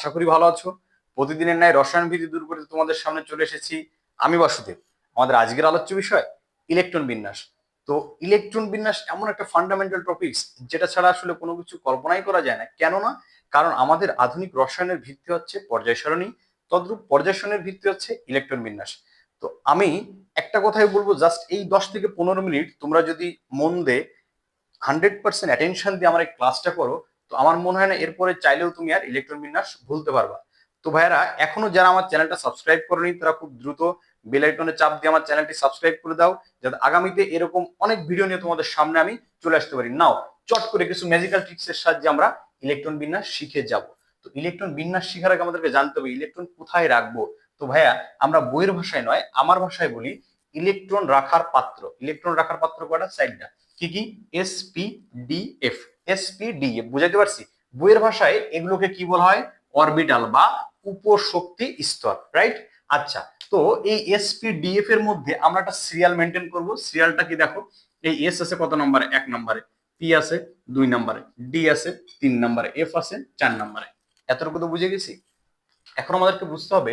আশা করি ভালো আছো। প্রতিদিনের ন্যায় রসায়ন বিধি দূর করে তোমাদের সামনে চলে এসেছি। আমি বাসুদেব। আমাদের আজকের আলোচ্য বিষয়, ইলেকট্রন বিন্যাস। তো ইলেকট্রন বিন্যাস এমন একটা ফান্ডামেন্টাল টপিকস যেটা ছাড়া আসলে কোনো কিছু কল্পনাই করা যায় না। কেননা কারণ আমাদের আধুনিক রসায়নের ভিত্তি হচ্ছে পর্যায় সারণী, তদ্রূপ পর্যায় সারণীর ভিত্তি হচ্ছে ইলেকট্রন বিন্যাস। তো আমি একটা কথাই বলব জাস্ট এই দশ থেকে পনেরো মিনিট তোমরা যদি মন দে হান্ড্রেড পার্সেন্ট অ্যাটেনশন দিয়ে আমার এই ক্লাসটা করো তো আমার মনে হয় না এরপরে চাইলেও তুমি আর ইলেকট্রন বিন্যাস ভুলতে পারবা। তো ভাইরা এখনও যারা আমার চ্যানেলটা সাবস্ক্রাইব করেনি, তারা খুব দ্রুত বেল আইকনে চাপ দিয়ে আমার চ্যানেলটি সাবস্ক্রাইব করে দাও, যাতে আগামীতে এরকম অনেক ভিডিও নিয়ে তোমাদের সামনে আমি চলে আসতে পারি। নাও চট করে কিছু ম্যাজিক্যাল ট্রিক্সের সাহায্যে আমরা ইলেকট্রন বিন্যাস শিখে যাব। তো ইলেকট্রন বিন্যাস শিখার আগে আমাদেরকে জানতে হবে ইলেকট্রন কোথায় রাখব? তো ভাইয়া, আমরা বইয়ের ভাষায় নয়, আমার ভাষায় বলি ইলেকট্রন রাখার পাত্র। ইলেকট্রন রাখার পাত্র কয়টা? সাইডটা কি কি? S P D F S P D F বুঝাইতে পারছি? বইয়ের ভাষায় এগুলোকে কি বলা হয়? অরবিটাল বা উপশক্তি স্তর রাইট আচ্ছা তো এই এসপিডিএফ এর মধ্যে আমরা একটা সিরিয়াল মেনটেন করব। সিরিয়ালটা কি দেখো? এই এস আছে কত নম্বরে? এক নম্বরে। পি আছে দুই নম্বরে। ডি আছে তিন নম্বরে। এফ আছে চার নম্বরে। এতটুকু তো বুঝে গেছি? এখন আমাদেরকে বুঝতে হবে,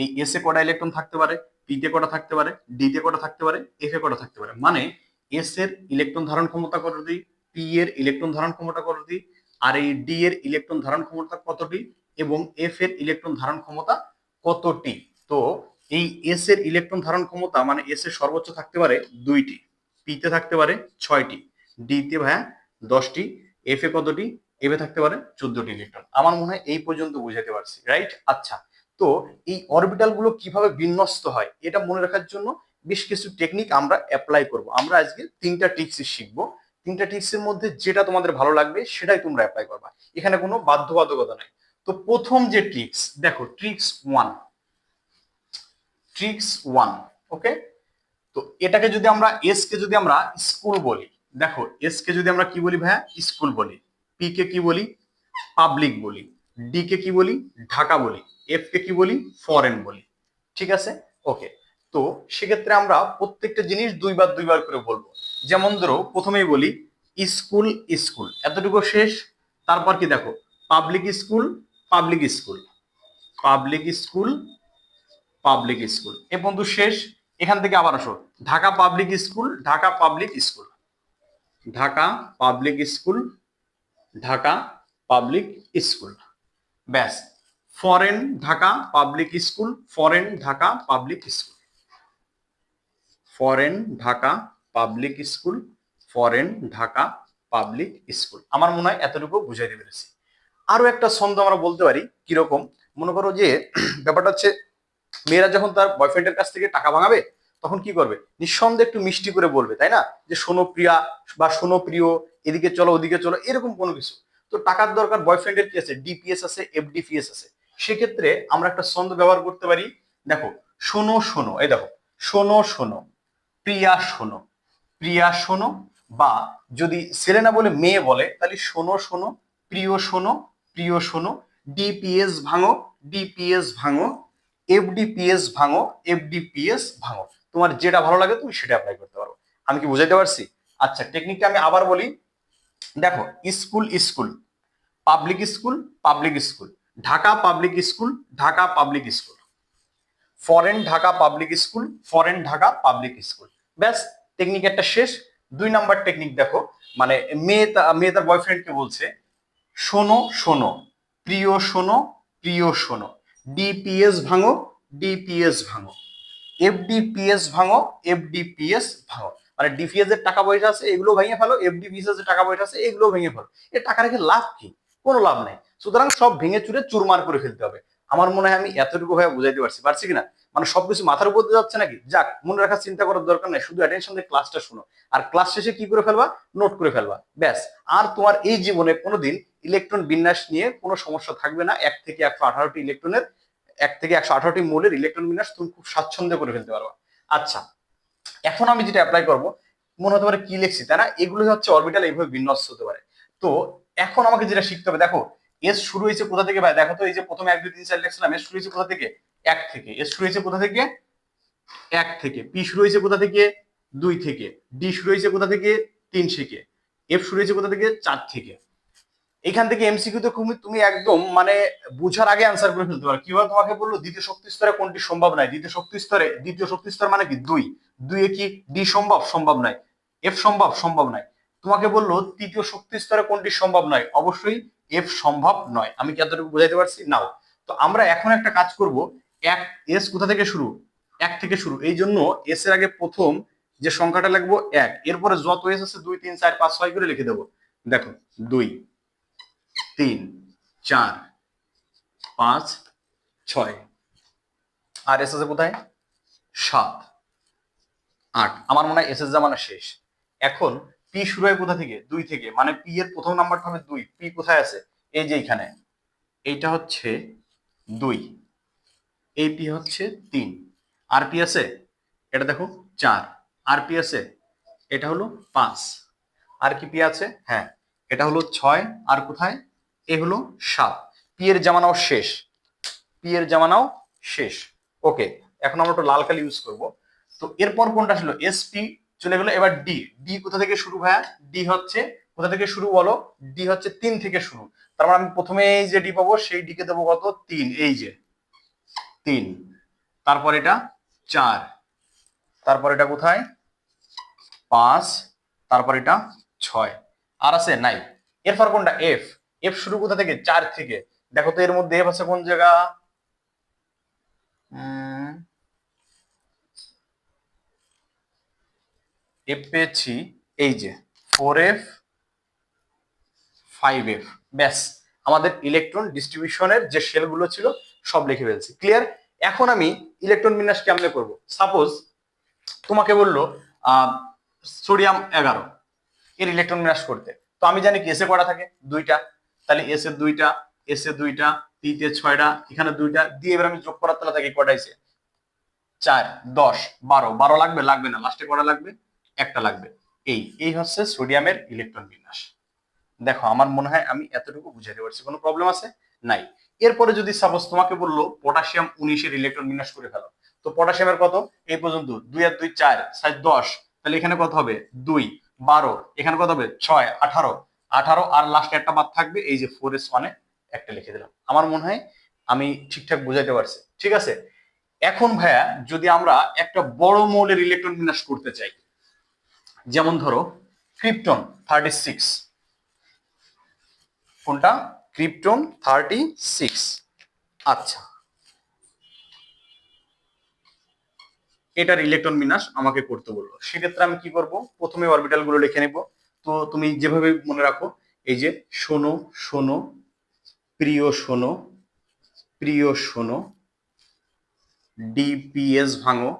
এই এস এ কটা ইলেকট্রন থাকতে পারে? পি তে কটা থাকতে পারে? ডি তে কটা থাকতে পারে? এফ এ কটা থাকতে পারে? মানে এস এর ইলেকট্রন ধারণ ক্ষমতা কতটি পি এর ইলেকট্রন ধারণ ক্ষমতা কতটি? আর এই ডি এর ইলেকট্রন ধারণ ক্ষমতা কতটি? এবং এফ এর ইলেকট্রন ধারণ ক্ষমতা কতটি? তো এই এস এর ইলেকট্রন ধারণ ক্ষমতা মানে এস এর সর্বোচ্চ থাকতে পারে দুইটি। পি তে থাকতে পারে ছয়টি। ডি তে ভাইয়া দশটি। এফ এ কতটি? এফ এ থাকতে পারে চোদ্দটি ইলেকট্রন আমার মনে হয় এই পর্যন্ত বুঝাতে পারছি রাইট আচ্ছা তো এই অরবিটালগুলো কীভাবে বিন্যস্ত হয় এটা মনে রাখার জন্য বেশ কিছু টেকনিক আমরা অ্যাপ্লাই করব। আমরা আজকে তিনটা টিপস শিখব। তিনটা টিপসের মধ্যে যেটা তোমাদের ভালো লাগবে সেটাই তোমরা অ্যাপ্লাই করবা। এখানে কোনো বাধ্যবাধকতা নাই। তো প্রথম যে ট্রিক্স দেখো tricks one tricks one okay তো এটাকে যদি আমরা এস কে যদি আমরা স্কুল বলি, দেখো এস কে যদি আমরা কি বলি ভাইয়া? স্কুল বলি। পি কে কি বলি? পাবলিক বলি। ডি কে কি বলি? ঢাকা বলি। এফ কে কি বলি? ফরেন বলি। ঠিক আছে? ওকে তো সেক্ষেত্রে আমরা প্রত্যেকটা জিনিস দুইবার দুইবার করে বলব। যেমন ধরো, প্রথমেই বলি, স্কুল স্কুল। এতটুকু শেষ। তারপর কি দেখো? Public school public school. Public school public school. এ বন্ধু শেষ। এখান থেকে আবার আসো। Dhaka public school, Dhaka public school. Dhaka public school, Dhaka public school. ব্যাস। Foreign Dhaka public school, foreign Dhaka public school. Foreign Dhaka public school foreign Dhaka public school আমার মনে হয় এতটুকু বুঝাইতে পেরেছি। আরও একটা ছন্দ আমরা বলতে পারি, কীরকম? মনে করো যে, ব্যাপারটা হচ্ছে, মেয়েরা যখন তার বয়ফ্রেন্ডের কাছ থেকে টাকা ভাঙাবে, তখন কি করবে? নিঃসন্দেহে একটু মিষ্টি করে বলবে, তাই না? যে, শোনো প্রিয়া বা শোনো প্রিয়, এদিকে চলো, ওদিকে চলো, এরকম কোনো কিছু। তো টাকার দরকার বয়ফ্রেন্ডের কি আছে? ডিপিএস আছে এফডিপিএস আছে। সেক্ষেত্রে আমরা একটা ছন্দ ব্যবহার করতে পারি, দেখো, শোনো শোনো, এই দেখো, শোনো শোনো, প্রিয়া, শোনো। প্রিয়া শোনো বা যদি ছেলে না বলে মেয়ে বলে, তাহলে শোনো শোনো, প্রিয় শোনো প্রিয় শোনো, ডিপিএস ভাঙো ডিপিএস ভাঙো, এফডিপিএস ভাঙো এফডিপিএস ভাঙো। তোমার যেটা ভালো লাগে তুমি সেটা অ্যাপ্লাই করতে পারো। আমি কি বুঝাইতে পারছি? আচ্ছা টেকনিকটা আমি আবার বলি। দেখো, school school. Public school public school. Dhaka public school, Dhaka public school. Foreign Dhaka public school, foreign Dhaka public school. ব্যাস টেকনিক একটা শেষ। দুই নাম্বার টেকনিক দেখো মানে মেয়ে মেয়ে তার বয়ফ্রেন্ডকে বলছে, শোনো শোনো, প্রিয় শোনো প্রিয় শোনো ডিপিএস ভাঙো ডিপিএস ভাঙো এফডিপিএস ভাঙো এফডিপিএস ভাঙো। মানে ডিপিএস এর টাকা পয়সা আছে, এগুলো ভেঙে ফেলো এফডিপিএস এর টাকা পয়সা আছে, এগুলো ভেঙে ফেলো। এ টাকা রেখে লাভ কি? কোনো লাভ নাই। সুতরাং সব ভেঙে চুরে চুরমার করে ফেলতে হবে। আমার মনে হয় আমি এতটুকু ভাবে বুঝাইতে পারছি। পারছি কিনা? মানে সবকিছু মাথার উপর দিয়ে যাচ্ছে নাকি? যাক, মনে রাখার চিন্তা করার দরকার নাই, শুধু অ্যাটেনশন দিয়ে ক্লাসটা শুনো। আর ক্লাস শেষে কি করে ফেলবা? নোট করে ফেলবা। ব্যাস, আর তোমার এই জীবনে কোনোদিন ইলেকট্রন বিন্যাস নিয়ে কোনো সমস্যা থাকবে না। এক থেকে একশো আঠারোটি ইলেকট্রনের এক থেকে একশো আঠারোটি মৌলের ইলেকট্রন বিন্যাস তুমি খুব স্বাচ্ছন্দ্যে করে ফেলতে পারবা। আচ্ছা এখন আমি যেটা অ্যাপ্লাই করব, মনে হতে পারে কি লিখছি, তাই না? এগুলো হচ্ছে অরবিটাল এইভাবে বিন্যস্ত হতে পারে। তো এখন আমাকে যেটা শিখতে হবে, দেখো এস শুরু হয়েছে কোথা থেকে ভাই? দেখো তো এই যে প্রথমে এক, দুই, তিন, চার লিখছিলাম এস শুরু হয়েছে কোথা থেকে? এক থেকে। এস শুরু হয়েছে কোথা থেকে? এক থেকে। পি শুরু হয়েছে কোথা থেকে? দুই থেকে। ডি শুরু হয়েছে কোথা থেকে? তিন থেকে। এফ শুরু হয়েছে কোথা থেকে? চার থেকে। এখান থেকে এমসিকিউ তে তুমি তুমি একদম মানে বুঝার আগে অ্যান্সার করে ফেলতে পারো। কীভাবে তোমাকে বলল, দ্বিতীয় শক্তি স্তরে কোনটি সম্ভব নয়? দ্বিতীয় শক্তি স্তরে, দ্বিতীয় শক্তি স্তর মানে কি? দুই। দুইয়ে কি? ডি সম্ভব? সম্ভব নয়। এফ সম্ভব? সম্ভব নয়। তোমাকে বলল, তৃতীয় শক্তি স্তরে কোনটি সম্ভব নয়? অবশ্যই এফ সম্ভব নয়। আমি কি এতটুকু বুঝাইতে পারছি? নাও। তো আমরা এখন একটা কাজ করব। এক এস কোথা থেকে শুরু? এক থেকে শুরু। এই জন্য এস এর আগে প্রথম যে সংখ্যাটা লিখব এক। এরপরে যত এস আছে দুই, তিন, চার, পাঁচ, ছয় করে লিখে দেবো। দেখো, দুই, তিন, চার, পাঁচ, ছয়। আর এস আছে কোথায়? সাত, আট। আমার মনে হয় এস এস জামানা শেষ। এখন পি শুরু হয় কোথা থেকে? দুই থেকে। মানে পি এর প্রথম নাম্বারটা হবে দুই। পি কোথায় আছে? এই যে এখানে। এইটা হচ্ছে দুই। এই পি হচ্ছে তিন। আর পি আছে? এটা দেখো, চার। আর আছে? এটা হলো পাঁচ। আর কি পি আছে? হ্যাঁ এটা হলো ছয়। আর কোথায়? এ হলো সাত। পি এর জামানাও শেষ। পি এর জামানাও শেষ। ওকে এখন আমরা একটু লাল কালি ইউজ করব। তো এরপর কোনটা ছিল এস পি চলে গেলো। এবার ডি ডি কোথা থেকে শুরু ভাইয়া? ডি হচ্ছে, কোথা থেকে শুরু বলো? ডি হচ্ছে তিন থেকে শুরু। তার মানে আমি প্রথমে এই যে ডি পাবো, সেই ডিকে দেবো কত? তিন। এই যে তিন। তারপর এটা চার। তারপর এটা কোথায়? পাঁচ। তারপর এটা ছয়। আর আছে নাই। এরপর কোনটা? এফ এফ শুরু কোথা থেকে? চার থেকে। দেখো তো এর মধ্যে এফ আছে কোন জায়গা? এফ পেয়েছি এই যে ফোর এফ ফাইভ এফ ব্যাস। আমাদের ইলেকট্রন ডিস্ট্রিবিউশনের যে সেলগুলো ছিল সব লিখে ফেলছি। ক্লিয়ার এখন আমি ইলেকট্রন বিন্যাস কেমনে করব? সাপোজ তোমাকে বলল সোডিয়াম এগারো, এর ইলেকট্রন বিন্যাস করতে। তো আমি জানি কি এসে কটা থাকে? দুইটা। তাহলে এস এর দুইটা এস এর দুইটা পিতে ছয়টা, এখানে দুইটা, দিয়ে এবার আমি যোগ করার তাহলে থাকে কটাইছে চার, দশ, বারো। বারো লাগবে লাগবে না। লাস্টে কটা লাগবে? একটা লাগবে। এই এই হচ্ছে সোডিয়ামের ইলেকট্রন বিন্যাস। দেখো, আমার মনে হয় আমি এতটুকু বুঝাতে পারছি। কোনো প্রবলেম আছে? নাই। এরপরে যদি সাপোজ তোমাকে বলল পটাশিয়াম উনিশের ইলেকট্রন বিন্যাস করে ফেলো, তো পটাশিয়ামের কত? এই পর্যন্ত দুই আর দুই চার, সাত দশ, তাহলে এখানে কত হবে? দুই, বারো, এখানে কত হবে? ছয়, আঠারো আঠারো আর লাস্টে একটা বাদ থাকবে, এই যে ফোর এস ওয়ানে একটা লিখে দিলাম। আমার মনে হয় আমি ঠিকঠাক বুঝাইতে পারছি। ঠিক আছে? এখন ভাইয়া, যদি আমরা একটা বড় মৌলের ইলেকট্রন বিন্যাস করতে চাই, যেমন ধরো, ক্রিপ্টন থার্টি সিক্স কোনটা? Krypton thirty six. আচ্ছা। এটার ইলেকট্রন বিন্যাস আমাকে করতে বলল। সেক্ষেত্রে আমি কি করব? প্রথমে অরবিটালগুলো লিখে নেব। তো তুমি যেভাবে মনে রাখো, এই যে শোনো শোনো, প্রিয় শোনো প্রিয় শোনো ডিপিএস ভাঙো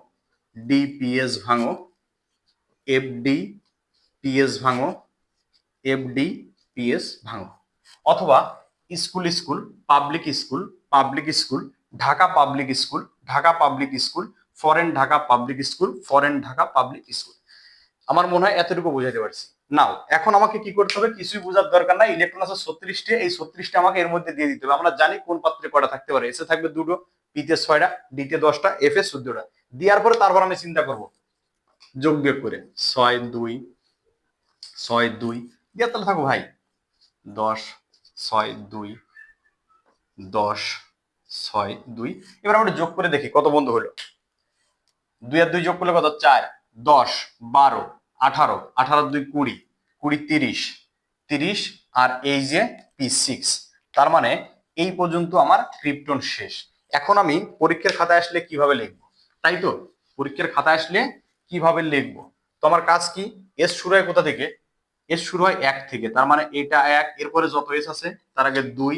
ডিপিএস ভাঙো এফডি পিএস ভাঙো এফডি পিএস ভাঙো। অথবা school school public school public school, Dhaka public school, Dhaka public school foreign Dhaka public school foreign Dhaka public school. আমার মনে হয় এতটুকু বোঝাতে পারছি। নাও এখন আমাকে কি করতে হবে? কিছুই বোঝার দরকার নাই। ইলেকট্রন আছে ছত্রিশটি। এই ছত্রিশটা আমাকে এর মধ্যে দিয়ে দিতে হবে। আমরা জানি কোন পাত্রে কটা থাকতে পারে। এসে থাকবে দুটো পিতে ছয়টা ডিতে দশটা এফ এ চোদ্দটা। দেওয়ার পরে তারপর আমি চিন্তা করব। যোগ বিয়োগ করে। ছয়, দুই ছয়, দুই। দিয়ে তাহলে থাকো ভাই, দশ ছয় দুই দশ ছয় দুই। এবার আমরা যোগ করে দেখি কত বন্ধু হলো। দুই আর দুই যোগ করলে কত? চার, দশ, বারো, আঠারো আঠারো দুই কুড়ি কুড়ি তিরিশ তিরিশ আর এই যে পি সিক্স। তার মানে এই পর্যন্ত আমার ক্রিপ্টন শেষ। এখন আমি পরীক্ষার খাতায় আসলে কীভাবে লিখব? তাই তো? পরীক্ষার খাতায় আসলে কীভাবে লিখব? তো আমার কাজ কি? এস শুরু হয় কোথা থেকে? এস শুরু হয় এক থেকে। তার মানে এটা এক, এরপরে যত এস আছে, তার আগে দুই,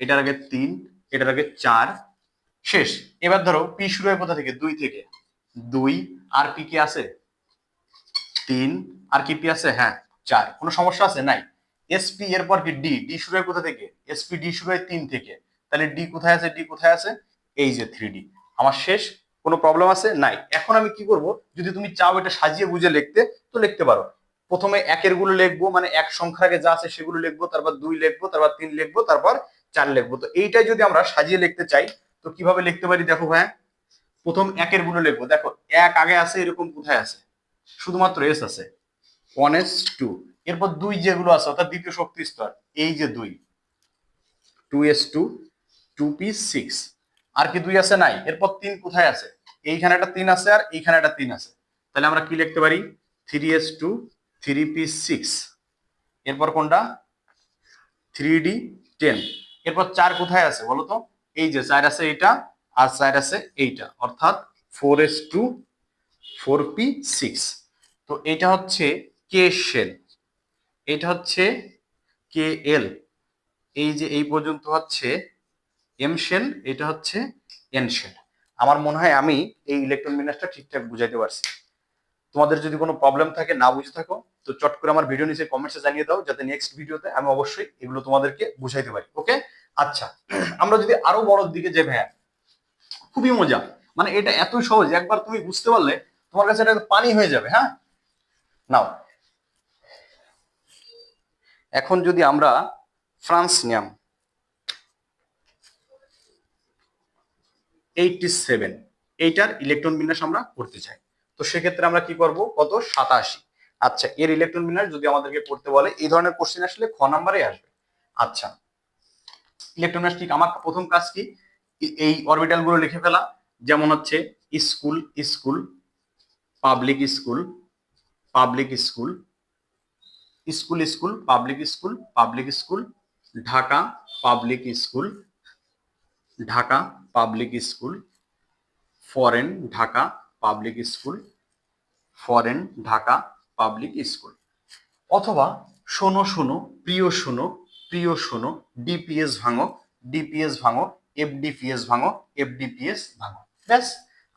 এটার আগে তিন, এটার আগে চার। শেষ। এবার ধরো পি শুরু হয় কোথা থেকে? দুই থেকে। দুই, আর পি কি আছে? তিন, আর কি পি আছে? হ্যাঁ চার। কোনো সমস্যা আছে? নাই। এসপি এরপর কি ডি ডি শুরু হয় কোথা থেকে? এসপি ডি শুরু হয় তিন থেকে। তাহলে ডি কোথায় আছে? ডি কোথায় আছে? এই যে থ্রি ডি আমার শেষ। কোনো প্রবলেম আছে? নাই। এখন আমি কি করব? যদি তুমি চাও এটা সাজিয়ে বুঝে লিখতে, তো লিখতে পারো। প্রথমে একেরগুলো লিখব মানে এক সংখ্যার আগে যা আছে সেগুলো লিখব, তারপর দুই লিখব, তারপর তিন লিখব, তারপর চার লিখব। তো এইটাই যদি আমরা সাজিয়ে লিখতে চাই, তো কীভাবে লিখতে পারি দেখো ভাই প্রথম একেরগুলো লিখব। দেখো, এক আগে আছে, এরকম কোথায় আছে? শুধুমাত্র এস আছে। ওয়ান এস টু এরপর দুই যেগুলো আছে, অর্থাৎ দ্বিতীয় শক্তি স্তর, এই যে দুই। Two S two two P six আর কি দুই আছে? নাই। এরপর তিন কোথায় আছে? এইখানে একটা তিন আছে আর এইখানে একটা তিন আছে। তাহলে আমরা কি লিখতে পারি? Three S two three P six. এরপর কোনটা? Three D ten. এরপর চার কোথায় আছে বলো তো? এই যে চার আছে এইটা আর চার আছে এইটা। অর্থাৎ four S two, four P six. তো এটা হচ্ছে কে শেল। এটা হচ্ছে কে এল। এই যে এই পর্যন্ত হচ্ছে এম শেল, এটা হচ্ছে এন শেল। আমার মনে হয় আমি এই ইলেকট্রন বিন্যাসটা ঠিকঠাক বুঝাইতে পারছি। তোমাদের যদি কোনো প্রবলেম থাকে, না বুঝে থাকো তো চট করে আমার ভিডিও নিচে কমেন্টসে জানিয়ে দাও, যাতে নেক্সট ভিডিওতে আমি অবশ্যই এগুলো তোমাদেরকে বুঝাইতে পারি ওকে আচ্ছা আমরা যদি আরও বড়র দিকে যে ভাইয়া, খুবই মজা। মানে এটা এত সহজ, একবার তুমি বুঝতে পারলে তোমার কাছে এটা পানি হয়ে যাবে হ্যাঁ? নাও। এখন যদি আমরা ফ্রান্সনিয়াম এইটটি সেভেন এইটার ইলেকট্রন বিন্যাস আমরা করতে চাই। তো সেক্ষেত্রে আমরা কি করব? কত? সাতাশি। আচ্ছা এর ইলেকট্রন বিন্যাস যদি আমাদেরকে করতে বলে, এই ধরনের কোশ্চেন আসলে খ নাম্বারে আসবে। আচ্ছা ইলেকট্রন বিন্যাস ঠিক আমার প্রথম কাজ কি? এই অরবিটালগুলো লিখে ফেলা, যেমন হচ্ছে school school public school public school school school public school public school Dhaka public school Dhaka public school foreign Dhaka public school foreign Dhaka public school অথবা শোনো শোনো, প্রিয় শোনো প্রিয় শোনো ডিপিএস ভাঙো ডিপিএস ভাঙো এফডিপিএস ভাঙো এফডিপিএস ভাঙো। ব্যাস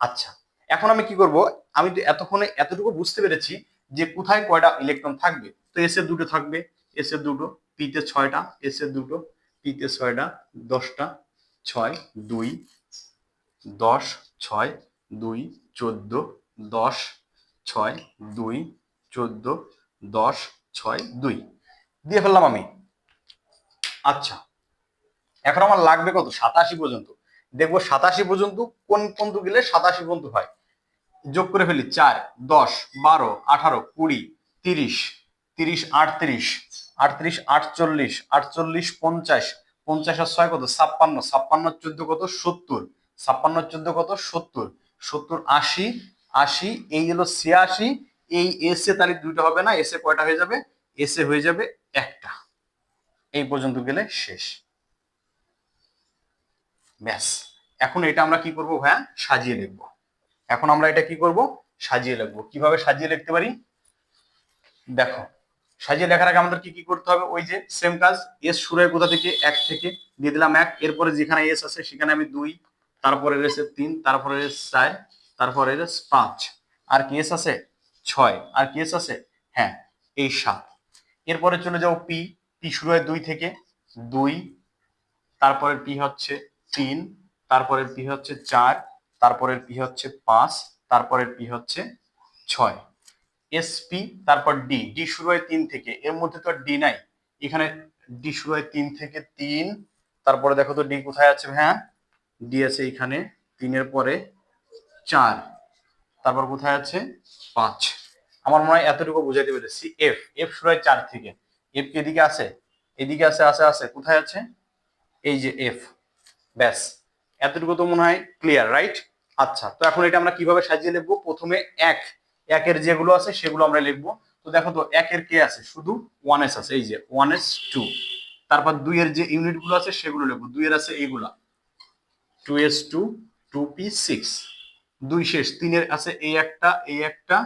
আচ্ছা। এখন আমি কি করব? আমি তো এতক্ষণে এতটুকু বুঝতে পেরেছি যে কোথায় কয়টা ইলেকট্রন থাকবে। তো এস এর দুটো থাকবে। এস দুটো পিতে ছয়টা এস দুটো পিতে ছয়টা, দশটা, ছয়, দুই, দশ, ছয়, দুই, চোদ্দ, দশ, ছয়, দুই চোদ্দ, দশ, ছয়, দুই। দিয়ে ফেললাম আমি। আচ্ছা এখন আমার লাগবে কত? সাতাশি পর্যন্ত। দেখব সাতাশি পর্যন্ত, কোন পর্যন্ত গেলে সাতাশি পর্যন্ত হয়? যোগ করে ফেলি, চার, দশ, বারো, আঠারো, কুড়ি, তিরিশ তিরিশ, আটত্রিশ আটত্রিশ, আটচল্লিশ আটচল্লিশ, পঞ্চাশ পঞ্চাশ আর ছয় কত? ছাপ্পান্ন ছাপ্পান্ন, চোদ্দ কত? সত্তর, ছাপ্পান্ন, চোদ্দ কত? সত্তর সত্তর, আশি আশি, এই হলো ছিয়াশি এই এসে তাহলে দুইটা হবে না এসে কয়টা হয়ে যাবে? এসে হয়ে যাবে একটা। এই পর্যন্ত গেলে শেষ। ব্যাস। এখন এটা আমরা কি করব ভাইয়া? সাজিয়ে লিখব। এখন আমরা এটা কি করব? সাজিয়ে লিখব। কীভাবে সাজিয়ে লিখতে পারি? দেখো, সাজিয়ে লেখার আগে আমাদের কি কি করতে হবে? ওই যে সেম কাজ এস শুরু হয় কোথা থেকে? এক থেকে। দিয়ে দিলাম এক। এরপরে যেখানে এস আছে, সেখানে আমি দুই তারপরে এসে তিন তারপরে এস চার তারপরে এস পাঁচ। আর কি এস আছে? ছয়। আর কি এস আছে? হ্যাঁ এই সাত। এরপরে চলে যাও পি পি শুরু হয় দুই থেকে। দুই তারপরের পি হচ্ছে তিন তারপরের পি হচ্ছে চার তারপরের পি হচ্ছে পাঁচ তারপরের পি হচ্ছে ছয়। এসপি তারপর ডি ডি শুরু হয় তিন থেকে। এর মধ্যে তো আর ডি নাই। এখানে ডি শুরু হয় তিন থেকে তিন। তারপরে দেখো তো ডি কোথায় আছে হ্যাঁ ডি আছে এখানে। তিনের পরে চার। তারপর কোথায় আছে? পাঁচ। আমার মনে হয় এতটুকু বুঝাইতে পেরেছি। এফ এফ শুরু হয় চার থেকে। এফ কি এদিকে আছে? এদিকে আছে আছে আছে। কোথায় আছে? এই যে এফ ব্যাস। এতটুকু তো মনে হয় ক্লিয়ার রাইট আচ্ছা তো এখন এটা আমরা কীভাবে সাজিয়ে লিখব? প্রথমে এক। একের যেগুলো আছে, সেগুলো আমরা লিখব। তো দেখো তো, একের কে আছে? শুধু ওয়ান এস আছে। এই যে ওয়ান এস টু তারপর দুইয়ের যে ইউনিটগুলো আছে, সেগুলো লিখব। দুইয়ের আছে এইগুলা। Two S two two P six দুই শেষ, তিনের আছে এই একটা এই একটা,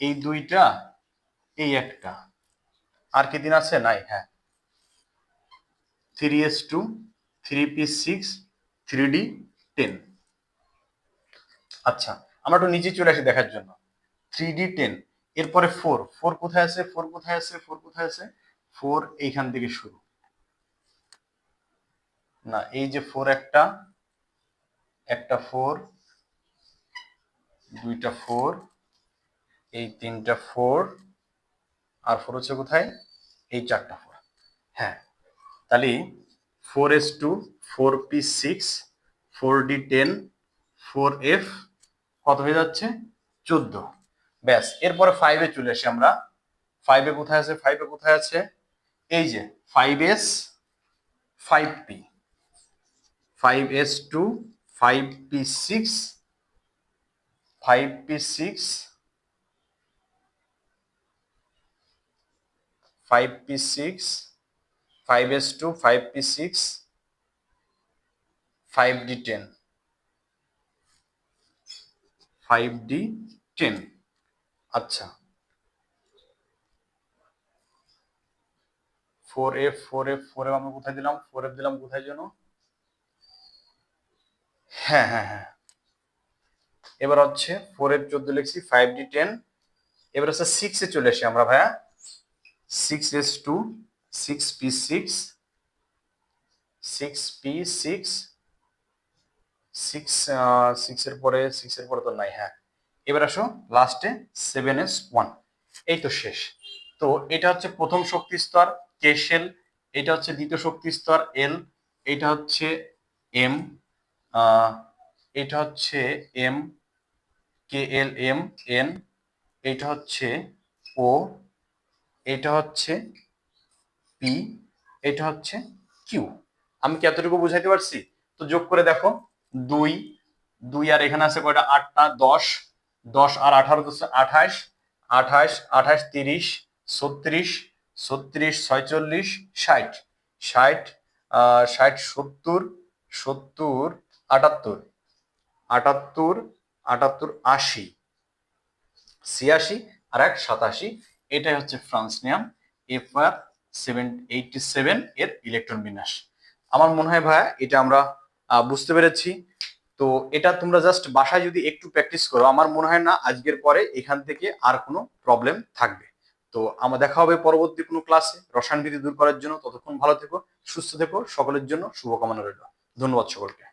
এই দুইটা, এই একটা। আর কি দিন আছে? নাই হ্যাঁ। Three S two three P six three D ten আচ্ছা আমরা একটু নিচে চলে আসি দেখার জন্য। থ্রি ডি টেন এরপরে ফোর ফোর কোথায় আছে? ফোর কোথায় আছে? ফোর কোথায় আছে? ফোর এইখান থেকে শুরু। না, এই যে ফোর একটা একটা ফোর দুইটা ফোর এই তিনটা ফোর আর ফোর হচ্ছে কোথায়? এই চারটা ফোর হ্যাঁ তাহলে four S two four P six four D ten four F কত হয়ে যাচ্ছে? চোদ্দ। ব্যাস, এরপরে ফাইভে চলে আসি আমরা। ফাইভে কোথায় আছে? ফাইভে কোথায় আছে? এই যে five S five P five S two five P six five P six five P six five S two five P six five D ten five D ten আচ্ছা। Four F four F four F আমরা কোথায় দিলাম? Four F দিলাম কোথায় যেন? হ্যাঁ হ্যাঁ হ্যাঁ। এবার হচ্ছে ফোর এফ চোদ্দ লিখছি ফাইভ ডি টেন এবার হচ্ছে সিক্সে চলে আসি আমরা ভাইয়া। Six S two six P six six P six six সিক্সের পরে সিক্সের পরে তো নাই হ্যাঁ। এবার আসো লাস্টে সেভেন এস ওয়ান এই তো শেষ। তো এটা হচ্ছে প্রথম শক্তি স্তর কে শেল এটা হচ্ছে দ্বিতীয় শক্তি স্তর এল এটা হচ্ছে এম এটা হচ্ছে M K L M N এটা হচ্ছে ও এটা হচ্ছে পি এটা হচ্ছে কিউ আমি কি এতটুকু বুঝাইতে পারছি? তো যোগ করে দেখো, দুই দুই আর এখানে আছে কয়টা? আটটা, দশ দশ আর আঠারো আঠাশ আঠাশ আঠাশ তিরিশ, ছত্রিশ ছত্রিশ ছয়চল্লিশ, ষাট ষাট ষাট সত্তর সত্তর, আটাত্তর আটাত্তর আটাত্তর, আশি, ছিয়াশি আর এক সাতাশি, এটাই হচ্ছে francium FR seven eighty seven এর ইলেকট্রন বিন্যাস। আমার মনে হয় ভাইয়া, এটা আমরা বুঝতে পেরেছি। তো এটা তোমরা জাস্ট বাসায় যদি একটু প্র্যাকটিস করো, আমার মনে হয় না আজকের পরে এখান থেকে আর কোনো প্রবলেম থাকবে। তো আমার দেখা হবে পরবর্তী কোনো ক্লাসে। রসায়ন ভীতি দূর করার জন্য ততক্ষণ ভালো থেকো, সুস্থ থেকো, সকলের জন্য শুভকামনা রইল। ধন্যবাদ সকলকে।